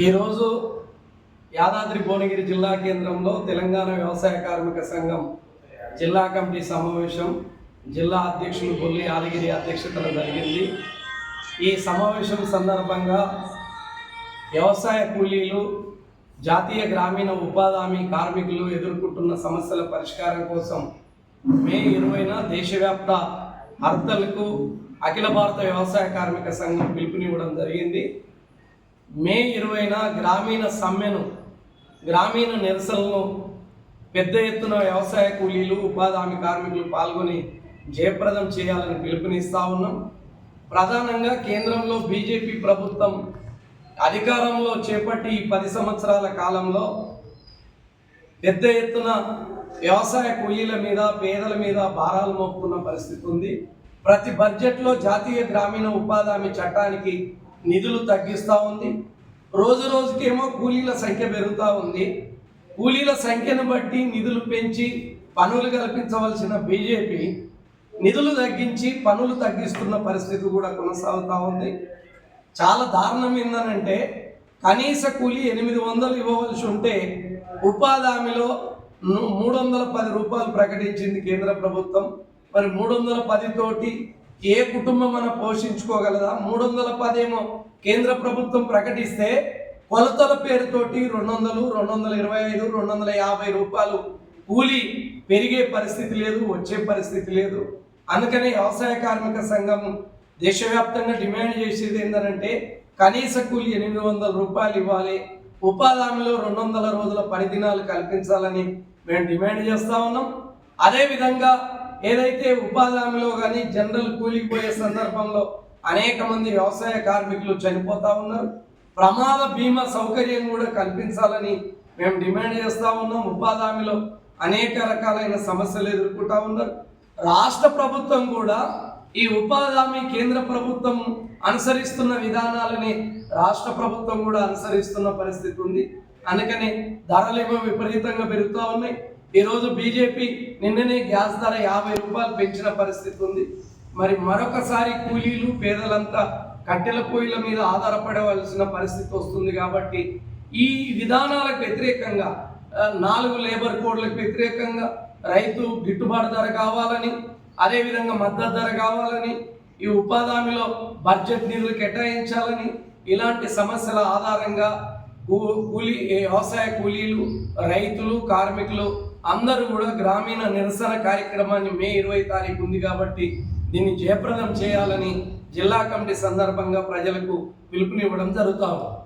ఈరోజు యాదాద్రి భువనగిరి జిల్లా కేంద్రంలో తెలంగాణ వ్యవసాయ కార్మిక సంఘం జిల్లా కమిటీ సమావేశం జిల్లా అధ్యక్షులు బొల్లి యాదగిరి అధ్యక్షతన జరిగింది. ఈ సమావేశం సందర్భంగా వ్యవసాయ కూలీలు జాతీయ గ్రామీణ ఉపాధి హామీ కార్మికులు ఎదుర్కొంటున్న సమస్యల పరిష్కారం కోసం మే ఇరవైన దేశవ్యాప్త హర్తలకు అఖిల భారత వ్యవసాయ కార్మిక సంఘం పిలుపునివ్వడం జరిగింది. మే ఇరవైన గ్రామీణ సమ్మెను గ్రామీణ నిరసనలను పెద్ద ఎత్తున వ్యవసాయ కూలీలు ఉపాధి హామీ కార్మికులు పాల్గొని జయప్రదం చేయాలని పిలుపునిస్తా ఉన్నాం. ప్రధానంగా కేంద్రంలో బీజేపీ ప్రభుత్వం అధికారంలో చేపట్టి ఈ పది సంవత్సరాల కాలంలో పెద్ద ఎత్తున వ్యవసాయ కూలీల మీద పేదల మీద భారాలు మోపుతున్న పరిస్థితి ఉంది. ప్రతి బడ్జెట్లో జాతీయ గ్రామీణ ఉపాధి హామీ చట్టానికి నిధులు తగ్గిస్తూ ఉంది. రోజు రోజుకేమో కూలీల సంఖ్య పెరుగుతూ ఉంది. కూలీల సంఖ్యను బట్టి నిధులు పెంచి పనులు కల్పించవలసిన బీజేపీ నిధులు తగ్గించి పనులు తగ్గిస్తున్న పరిస్థితి కూడా కొనసాగుతూ ఉంది. చాలా దారుణం ఏందనంటే కనీస కూలి ఎనిమిది వందలు ఇవ్వవలసి ఉంటే ఉపాధి హామీలో మూడు వందల పది రూపాయలు ప్రకటించింది కేంద్ర ప్రభుత్వం. మరి మూడు వందల పది తోటి ఏ కుటుంబం మనం పోషించుకోగలదా? మూడు వందల పదేమో కేంద్ర ప్రభుత్వం ప్రకటిస్తే కొలతల పేరుతోటి రెండు వందలు రెండు వందల ఇరవై ఐదు రెండు వందల యాభై రూపాయలు కూలి పెరిగే పరిస్థితి లేదు వచ్చే పరిస్థితి లేదు. అందుకనే వ్యవసాయ కార్మిక సంఘం దేశవ్యాప్తంగా డిమాండ్ చేసేది ఏంటంటే కనీస కూలి ఎనిమిది వందల రూపాయలు ఇవ్వాలి. ఉపాధి హామీలో రెండు వందల రోజుల పని దినాలు కల్పించాలని మేము డిమాండ్ చేస్తా ఉన్నాం. అదేవిధంగా ఏదైతే ఉపాధి హామీలో కానీ జనరల్ కూలిపోయే సందర్భంలో అనేక మంది వ్యవసాయ కార్మికులు చనిపోతా ఉన్నారు. ప్రమాద బీమా సౌకర్యం కూడా కల్పించాలని మేము డిమాండ్ చేస్తూ ఉన్నాం. ఉపాధి హామీలో అనేక రకాలైన సమస్యలు ఎదుర్కొంటా ఉన్నారు. రాష్ట్ర ప్రభుత్వం కూడా ఈ ఉపాధి హామీ కేంద్ర ప్రభుత్వం అనుసరిస్తున్న విధానాలని రాష్ట్ర ప్రభుత్వం కూడా అనుసరిస్తున్న పరిస్థితి ఉంది. అందుకని ధరలేమో విపరీతంగా పెరుగుతూ ఉన్నాయి. ఈరోజు బీజేపీ నిన్ననే గ్యాస్ ధర యాభై రూపాయలు పెంచిన పరిస్థితి ఉంది. మరి మరొకసారి కూలీలు పేదలంతా కట్టెల పొయ్యిల మీద ఆధారపడవలసిన పరిస్థితి వస్తుంది కాబట్టి ఈ విధానాలకు వ్యతిరేకంగా నాలుగు లేబర్ కోడ్లకు వ్యతిరేకంగా రైతు గిట్టుబాటు ధర కావాలని అదేవిధంగా మద్దతు ధర కావాలని ఈ ఉపాధి హామీలో బడ్జెట్ నిధులు కేటాయించాలని ఇలాంటి సమస్యల ఆధారంగా కూ- కూలీ వ్యవసాయ కూలీలు రైతులు కార్మికులు అందరూ కూడా గ్రామీణ నిరసన కార్యక్రమాన్ని మే ఇరవై తారీఖు ఉంది కాబట్టి దీన్ని జయప్రదం చేయాలని జిల్లా కమిటీ సందర్భంగా ప్రజలకు పిలుపునివ్వడం జరుగుతూ ఉంది.